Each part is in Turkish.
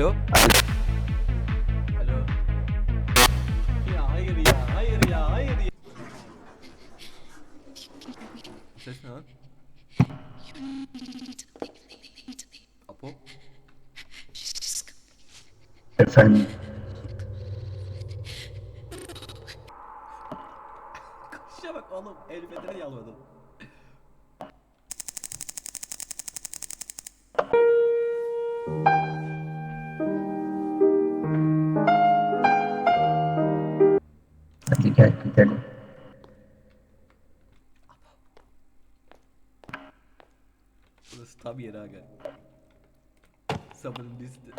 Alo. Alo. Ya hayır ya, hayır ya, hayır ya. Ses ne lan? Apo. Efendim. Kuşa bak oğlum, el fethine yalvardım. Hadi gel gidelim. Burası tam yeri aga. Sabırın bisti.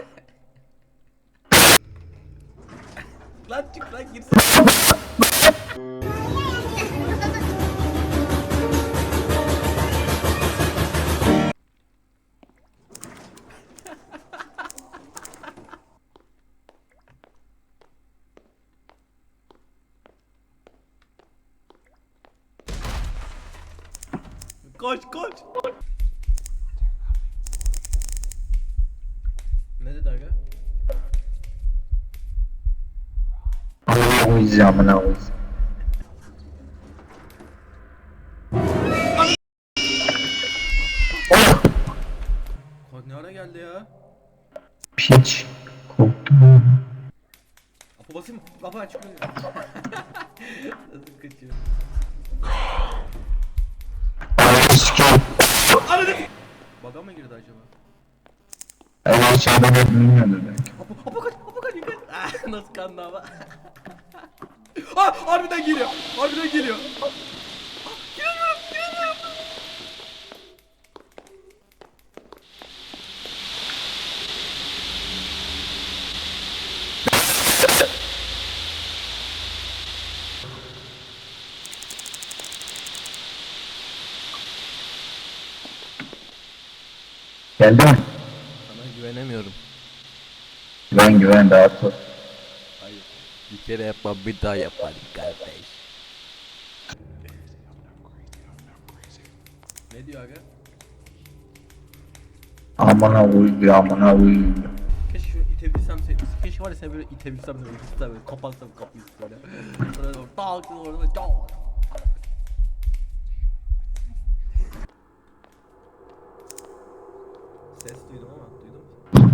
lan çık lan girsin. Koş koş. Ne dedi aga? Yüzden amına o yüzden. Ko- Ne ara geldi ya? Piç. Korktum. Apo basayım mı? Baba aç. Nasıl kaçıyor? Baga mı girdi acaba? Ben aşağıda ne bilmiyordur belki. Apo, Apo kaç, Apo kaç, yukarı. Ah, nasıl kandı ama. ah, harbiden geliyor. Harbiden geliyor. Geldi mi? Sana güvenemiyorum. Güven güven rahat ol. Hayır. Bir kere yapmam bir daha yaparım kardeş. Ne diyor aga? Amına uyuyor amına uyuyor. Keşke şöyle itebilsem seni. Keşke var ya seni böyle itebilsem de böyle kapatsam kapıyı böyle. Sonra doğru tak orada böyle tak. Ses duydum ama duydun mu?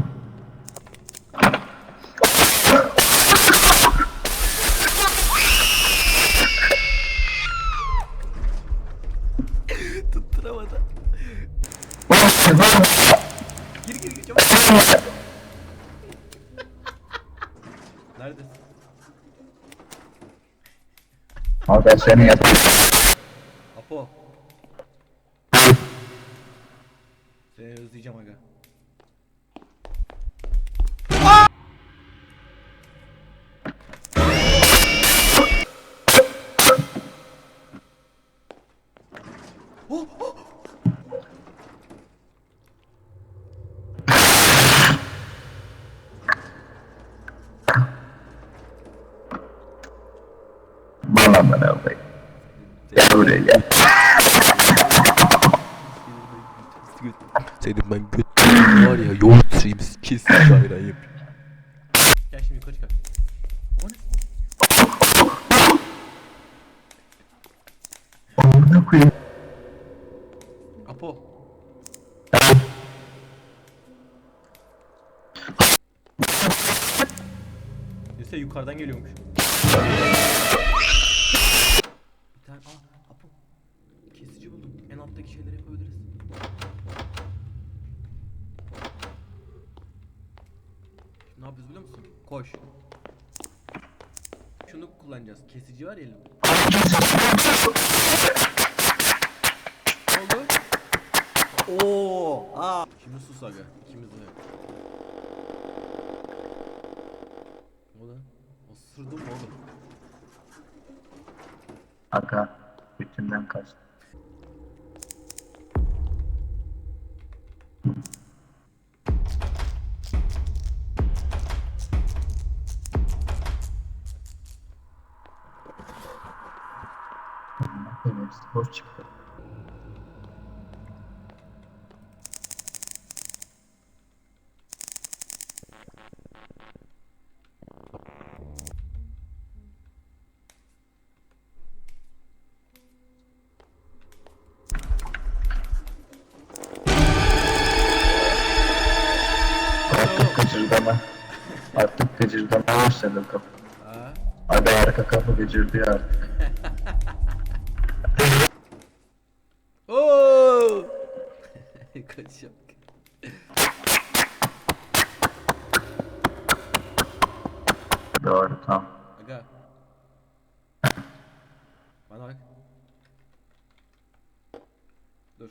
Tutturamadı. Gir gir gir çabuk. Neredesin? Ama ben seni yapayım. Amına koyayım. Gel buraya gel. Senin ben göt var ya yoğurt suyum kesin ayran yapayım. Gel şimdi yukarı çıkar. O ne? Amına koyayım. Apo. Neyse yukarıdan geliyormuş. Bir tane aa Apo. Kesici buldum. En alttaki şeyleri yapabiliriz. Şimdi ne yapıyoruz biliyor musun? Koş. Şunu kullanacağız. Kesici var ya elimde. Oldu? Oo, aa. Şimdi sus aga. İkimiz de. Ne oldu? Osurdum oğlum? Aga. Bütünden kaçtı. boş çıktı. Artık gıcırdama. Artık gıcırdama başladı kapı. Hadi arka kapı gıcırdıyor artık. Kaçıyor. Doğru tam. Aga. Bana bak. Dur.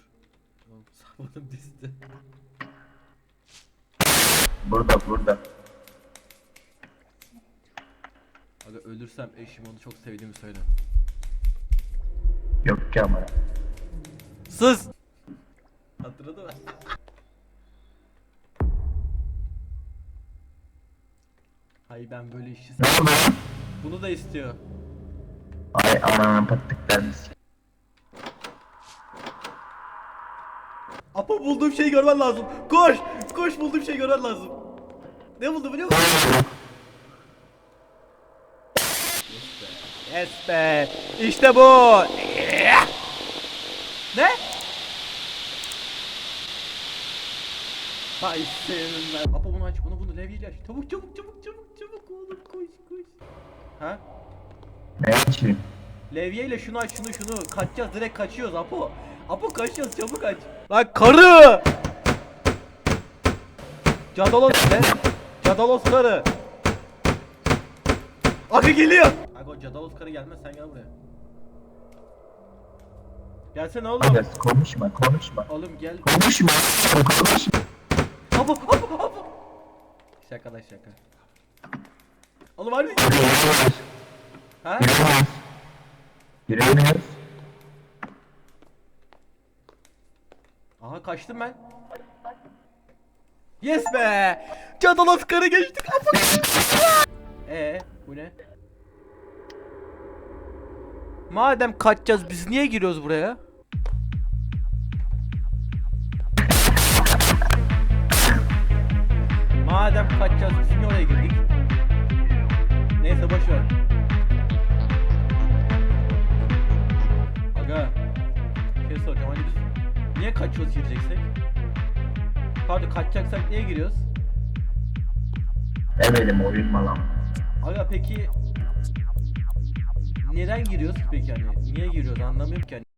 Oğlum sabunum dizdi. Burada burada. Aga ölürsem eşim onu çok sevdiğimi söyle. Yok ki ama. Sus! Hatırladın mı? Hay ben böyle işi? Bunu da istiyor. Ay ananın patlıklarını s- Apo bulduğum şeyi görmen lazım. Koş! Koş bulduğum şeyi görmen lazım. Ne buldum biliyor musun? Yes be. Yes be. İşte bu. Ne? Hay senin ben. Apo bunu aç bunu bunu levyeyle aç. Çabuk çabuk çabuk çabuk çabuk oğlum koş koş. Ha? Ne için? Levyeyle şunu aç şunu şunu. Kaçacağız direkt kaçıyoruz Apo. Apo kaçacağız çabuk aç. Lan karı! Cadalos ne? Cadalos karı. Akı geliyor. Aga Cadalos karı gelmez sen gel buraya. Gelsene oğlum. Hadi konuşma konuşma. Oğlum gel. Konuşma. Konuşma. Apo apo apo. Şaka lan şaka. Oğlum. Yürüyemiyoruz. Ha? Yürüyemiyoruz. Aha kaçtım ben. Yes be! Cadalos karı geçtik. Ee, bu ne? Madem kaçacağız biz niye giriyoruz buraya? Madem kaçacağız biz niye oraya girdik? Neyse boş ver. Aga. Bir şey soracağım hani biz niye kaçıyoruz gireceksek? Pardon kaçacaksak niye giriyoruz? Bileyim oyun malam. Aga peki neden giriyoruz ki peki hani? Niye giriyoruz anlamıyorum ki hani.